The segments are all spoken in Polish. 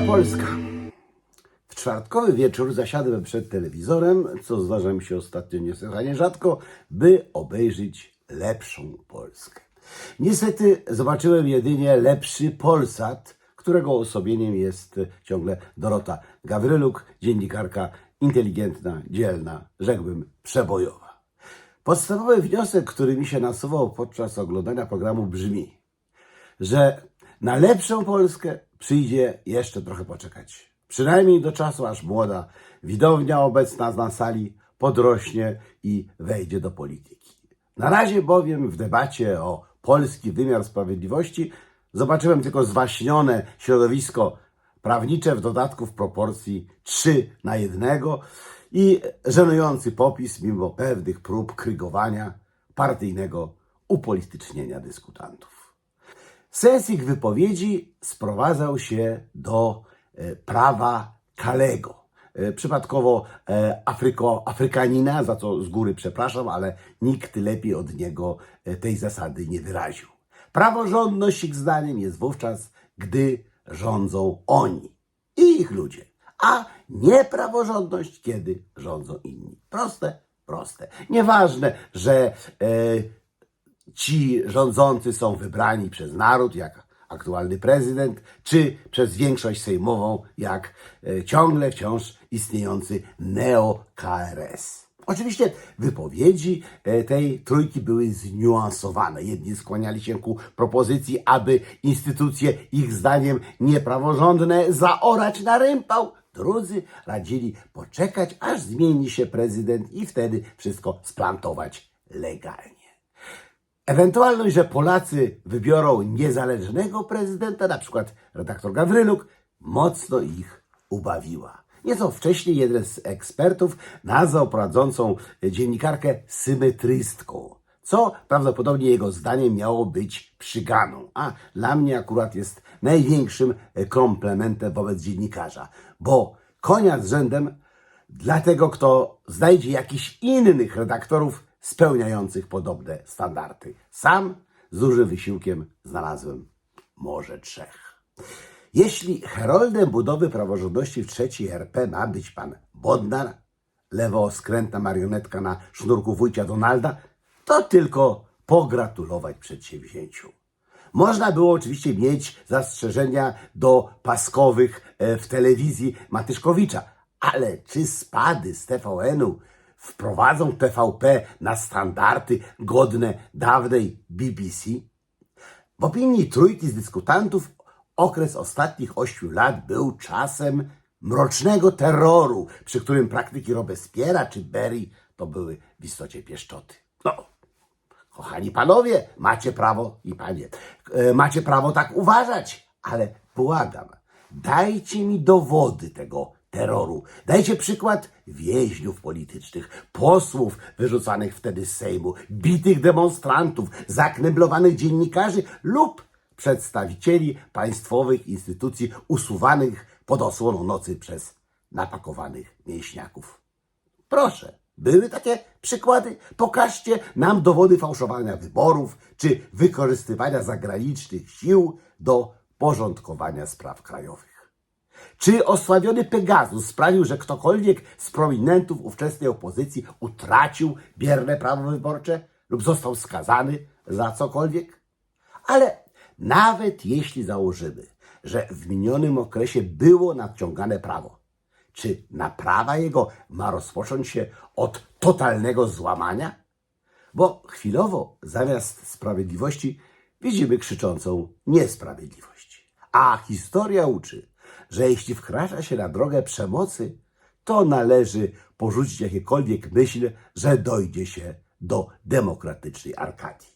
Polska. W czwartkowy wieczór zasiadłem przed telewizorem, co zdarza mi się ostatnio niesłychanie rzadko, by obejrzeć lepszą Polskę. Niestety zobaczyłem jedynie lepszy Polsat, którego osobieniem jest ciągle Dorota Gawryluk, dziennikarka inteligentna, dzielna, rzekłbym przebojowa. Podstawowy wniosek, który mi się nasuwał podczas oglądania programu brzmi, że na lepszą Polskę przyjdzie jeszcze trochę poczekać. Przynajmniej do czasu, aż młoda widownia obecna na sali podrośnie i wejdzie do polityki. Na razie bowiem w debacie o polski wymiar sprawiedliwości zobaczyłem tylko zwaśnione środowisko prawnicze w dodatku w proporcji 3 na 1 i żenujący popis mimo pewnych prób krygowania partyjnego upolitycznienia dyskutantów. Sens ich wypowiedzi sprowadzał się do e, prawa Kalego. E, Przypadkowo e, Afryko, Afrykanina, za co z góry przepraszam, ale nikt lepiej od niego tej zasady nie wyraził. Praworządność ich zdaniem jest wówczas, gdy rządzą oni i ich ludzie, a niepraworządność, kiedy rządzą inni. Proste, proste. Nieważne, że ci rządzący są wybrani przez naród, jak aktualny prezydent, czy przez większość sejmową, jak e, ciągle wciąż istniejący neo-KRS. Oczywiście wypowiedzi e, tej trójki były zniuansowane. Jedni skłaniali się ku propozycji, aby instytucje ich zdaniem niepraworządne zaorać na rympał. Drudzy radzili poczekać, aż zmieni się prezydent i wtedy wszystko splantować legalnie. Ewentualność, że Polacy wybiorą niezależnego prezydenta, na przykład redaktor Gawryluk, mocno ich ubawiła. Nieco wcześniej jeden z ekspertów nazwał prowadzącą dziennikarkę symetrystką, co prawdopodobnie jego zdaniem miało być przyganą, a dla mnie akurat jest największym komplementem wobec dziennikarza, bo konia z rzędem dla tego, kto znajdzie jakichś innych redaktorów spełniających podobne standardy. Sam z dużym wysiłkiem znalazłem może trzech. Jeśli heroldem budowy praworządności w trzeciej RP ma być pan Bodnar, lewoskrętna marionetka na sznurku wujcia Donalda, to tylko pogratulować przedsięwzięciu. Można było oczywiście mieć zastrzeżenia do paskowych e, w telewizji Matyszkowicza, ale czy spady z TVN-u wprowadzą TVP na standardy godne dawnej BBC? W opinii trójki z dyskutantów okres ostatnich ośmiu lat był czasem mrocznego terroru, przy którym praktyki Robespiera czy Berry to były w istocie pieszczoty. No, kochani panowie, macie prawo i panie, e, macie prawo tak uważać, ale błagam, dajcie mi dowody tego terroru. Dajcie przykład więźniów politycznych, posłów wyrzucanych wtedy z Sejmu, bitych demonstrantów, zakneblowanych dziennikarzy lub przedstawicieli państwowych instytucji usuwanych pod osłoną nocy przez napakowanych mięśniaków. Proszę, były takie przykłady? Pokażcie nam dowody fałszowania wyborów czy wykorzystywania zagranicznych sił do porządkowania spraw krajowych. Czy osławiony Pegasus sprawił, że ktokolwiek z prominentów ówczesnej opozycji utracił bierne prawo wyborcze lub został skazany za cokolwiek? Ale nawet jeśli założymy, że w minionym okresie było nadciągane prawo, czy naprawa jego ma rozpocząć się od totalnego złamania? Bo chwilowo zamiast sprawiedliwości widzimy krzyczącą niesprawiedliwość. A historia uczy, że jeśli wkracza się na drogę przemocy, to należy porzucić jakiekolwiek myśl, że dojdzie się do demokratycznej Arkadii.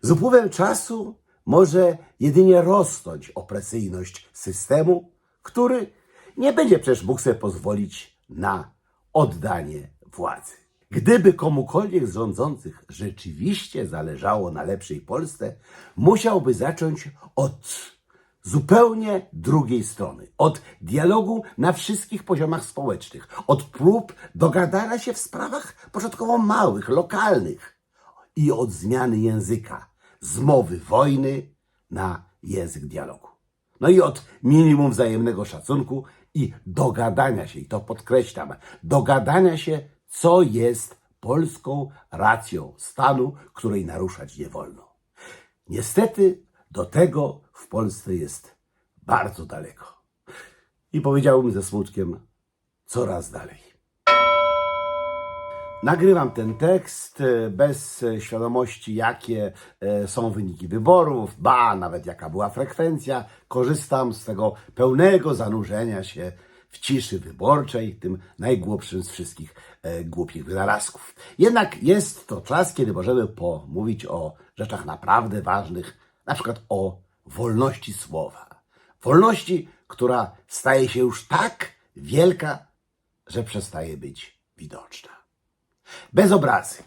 Z upływem czasu może jedynie rosnąć opresyjność systemu, który nie będzie przecież mógł sobie pozwolić na oddanie władzy. Gdyby komukolwiek z rządzących rzeczywiście zależało na lepszej Polsce, musiałby zacząć od zupełnie drugiej strony. Od dialogu na wszystkich poziomach społecznych, od prób dogadania się w sprawach początkowo małych, lokalnych i od zmiany języka z mowy wojny na język dialogu. No i od minimum wzajemnego szacunku i dogadania się, i to podkreślam, dogadania się, co jest polską racją stanu, której naruszać nie wolno. Niestety do tego w Polsce jest bardzo daleko. I powiedziałbym ze smutkiem, coraz dalej. Nagrywam ten tekst e, bez świadomości, jakie e, są wyniki wyborów, ba, nawet jaka była frekwencja. Korzystam z tego pełnego zanurzenia się w ciszy wyborczej, tym najgłupszym z wszystkich e, głupich wynalazków. Jednak jest to czas, kiedy możemy pomówić o rzeczach naprawdę ważnych, na przykład o wolności słowa. Wolności, która staje się już tak wielka, że przestaje być widoczna. Bez obrazy.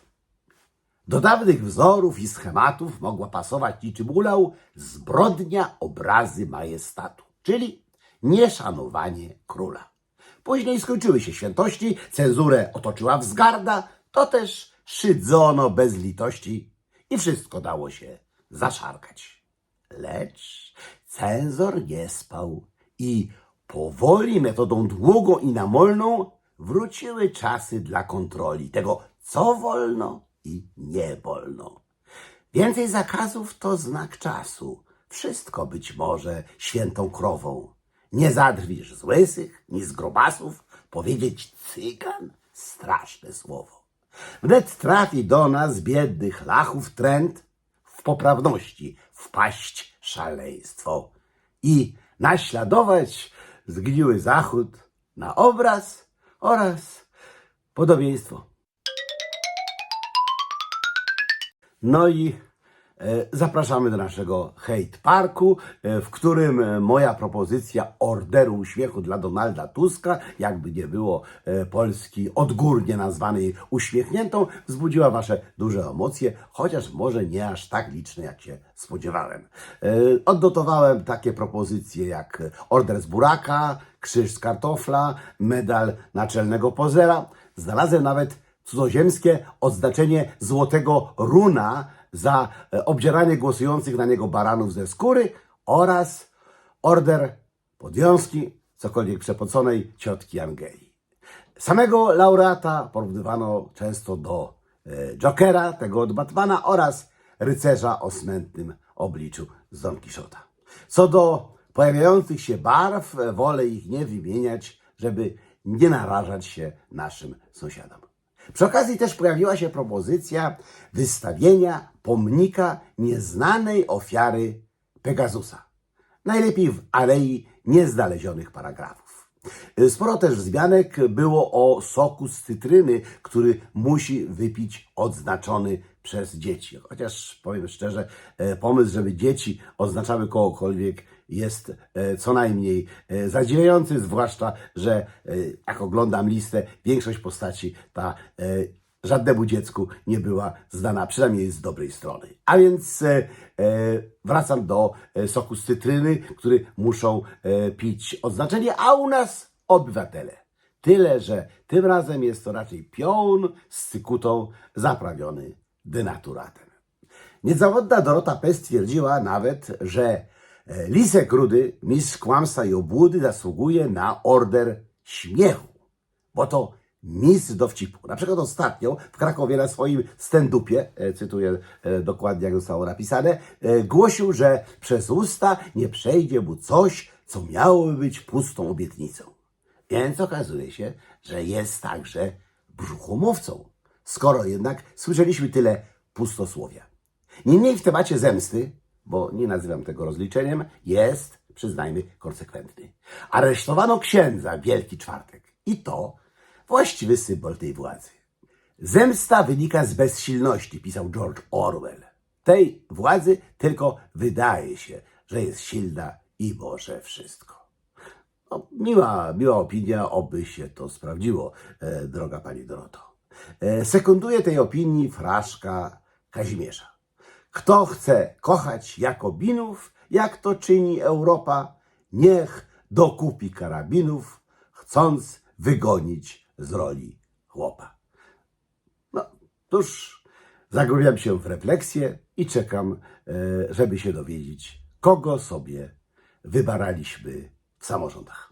Do dawnych wzorów i schematów mogła pasować niczym ulał zbrodnia obrazy majestatu, czyli nieszanowanie króla. Później skończyły się świętości, cenzurę otoczyła wzgarda, to też szydzono bez litości i wszystko dało się zaszargać. Lecz cenzor nie spał i powoli metodą długą i namolną wróciły czasy dla kontroli tego, co wolno i nie wolno. Więcej zakazów to znak czasu. Wszystko być może świętą krową. Nie zadrwisz z łysych, ni z grobasów. Powiedzieć cygan? Straszne słowo. Wnet trafi do nas biednych lachów trend w poprawności wpaść szaleństwo i naśladować zgniły zachód na obraz oraz podobieństwo. No i zapraszamy do naszego hate parku, e, w którym e, moja propozycja orderu uśmiechu dla Donalda Tuska, jakby nie było e, Polski odgórnie nazwanej uśmiechniętą, wzbudziła wasze duże emocje, chociaż może nie aż tak liczne, jak się spodziewałem. E, Odnotowałem takie propozycje jak order z buraka, krzyż z kartofla, medal naczelnego pozera. Znalazłem nawet cudzoziemskie odznaczenie złotego runa za e, obdzieranie głosujących na niego baranów ze skóry oraz order podwiązki, cokolwiek przepoconej ciotki Angeli. Samego laureata porównywano często do e, Jokera, tego od Batmana oraz rycerza o smętnym obliczu z Don Quixota. Co do pojawiających się barw, e, wolę ich nie wymieniać, żeby nie narażać się naszym sąsiadom. Przy okazji też pojawiła się propozycja wystawienia pomnika nieznanej ofiary Pegasusa. Najlepiej w alei nieznalezionych paragrafów. Sporo też wzmianek było o soku z cytryny, który musi wypić odznaczony przez dzieci. Chociaż powiem szczerze, e, pomysł, żeby dzieci oznaczały kogokolwiek jest e, co najmniej e, zadziwiający, zwłaszcza, że jak oglądam listę, większość postaci ta żadnemu dziecku nie była znana, przynajmniej z dobrej strony. A więc e, e, wracam do e, soku z cytryny, który muszą e, pić odznaczenie, a u nas obywatele. Tyle, że tym razem jest to raczej pion z cykutą zaprawiony denaturatem. Niezawodna Dorota P. stwierdziła nawet, że e, Lisek Rudy, mistrz kłamstwa i obłudy, zasługuje na order śmiechu, bo to mistrz dowcipu. Na przykład ostatnio w Krakowie na swoim stand-upie, e, cytuję e, dokładnie jak zostało napisane, e, głosił, że przez usta nie przejdzie mu coś, co miałoby być pustą obietnicą. Więc okazuje się, że jest także brzuchomówcą, skoro jednak słyszeliśmy tyle pustosłowia. Niemniej w temacie zemsty, bo nie nazywam tego rozliczeniem, jest, przyznajmy, konsekwentny. Aresztowano księdza Wielki Czwartek. I to właściwy symbol tej władzy. Zemsta wynika z bezsilności, pisał George Orwell. Tej władzy tylko wydaje się, że jest silna i może wszystko. No, miła, miła opinia, oby się to sprawdziło, e, droga pani Doroto. E, sekunduje tej opinii fraszka Kazimierza. Kto chce kochać Jakobinów, jak to czyni Europa, niech dokupi karabinów, chcąc wygonić z roli chłopa. No, tuż zagłębiam się w refleksję i czekam, e, żeby się dowiedzieć, kogo sobie wybaraliśmy w samorządach.